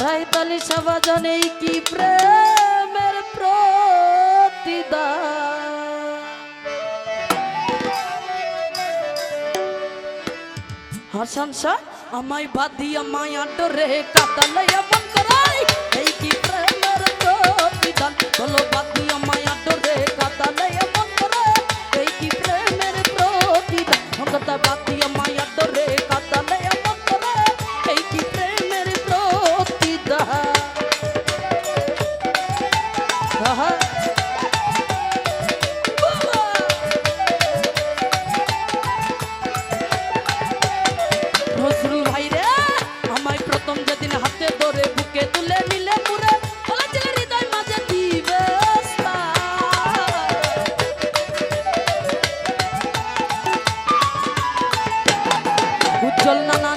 রায়তালি জনে কি প্রেমের প্রতিদান। হাসান শাহ আমায় বাদিয়া মায়া ডরে কাতালায় আমার যেদিন হাতে ধরে বুকে তুলে নিলে পুরে। উজ্জ্বল নানা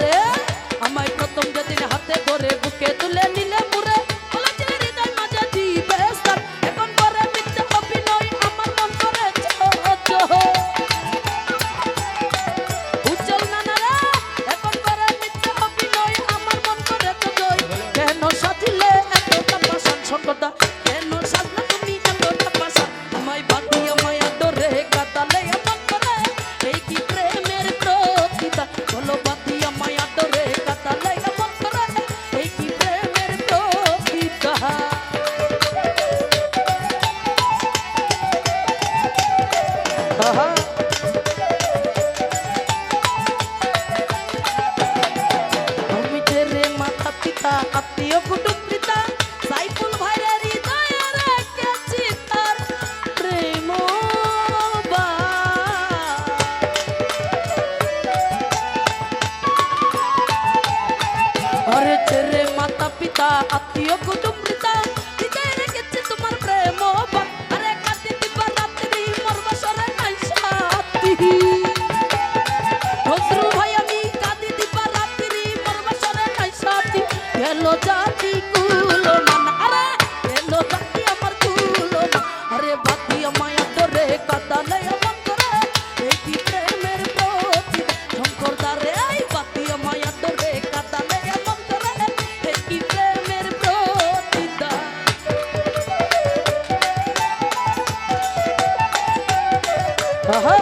মাতা পিতা আত্মীয় কুটুম্ব হ্যাঁ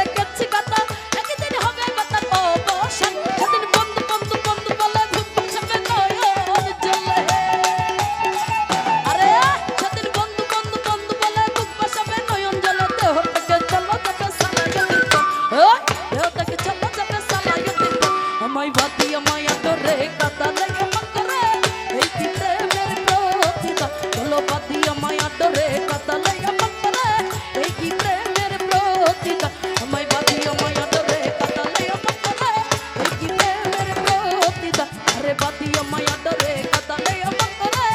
আমায় ভাতি আমায় আদরে কাতা লেগে মকরে এই চিতে মেরে প্রতিমা চলো ভাতি আমায় আদরে কাতা লেগে মকরে এই চিতে মেরে প্রতিমা আমায় ভাতি আমায় আদরে কাতা লেগে মকরে এই চিতে মেরে প্রতিমা আরে ভাতি আমায় আদরে কাতা লেগে মকরে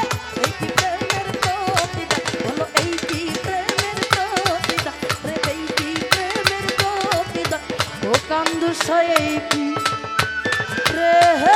এই চিতে মেরে প্রতিমা বলো এই চিতে মেরে প্রতিমা রে এই চিতে মেরে প্রতিমা ও কান্দু সয়ে কি Aê!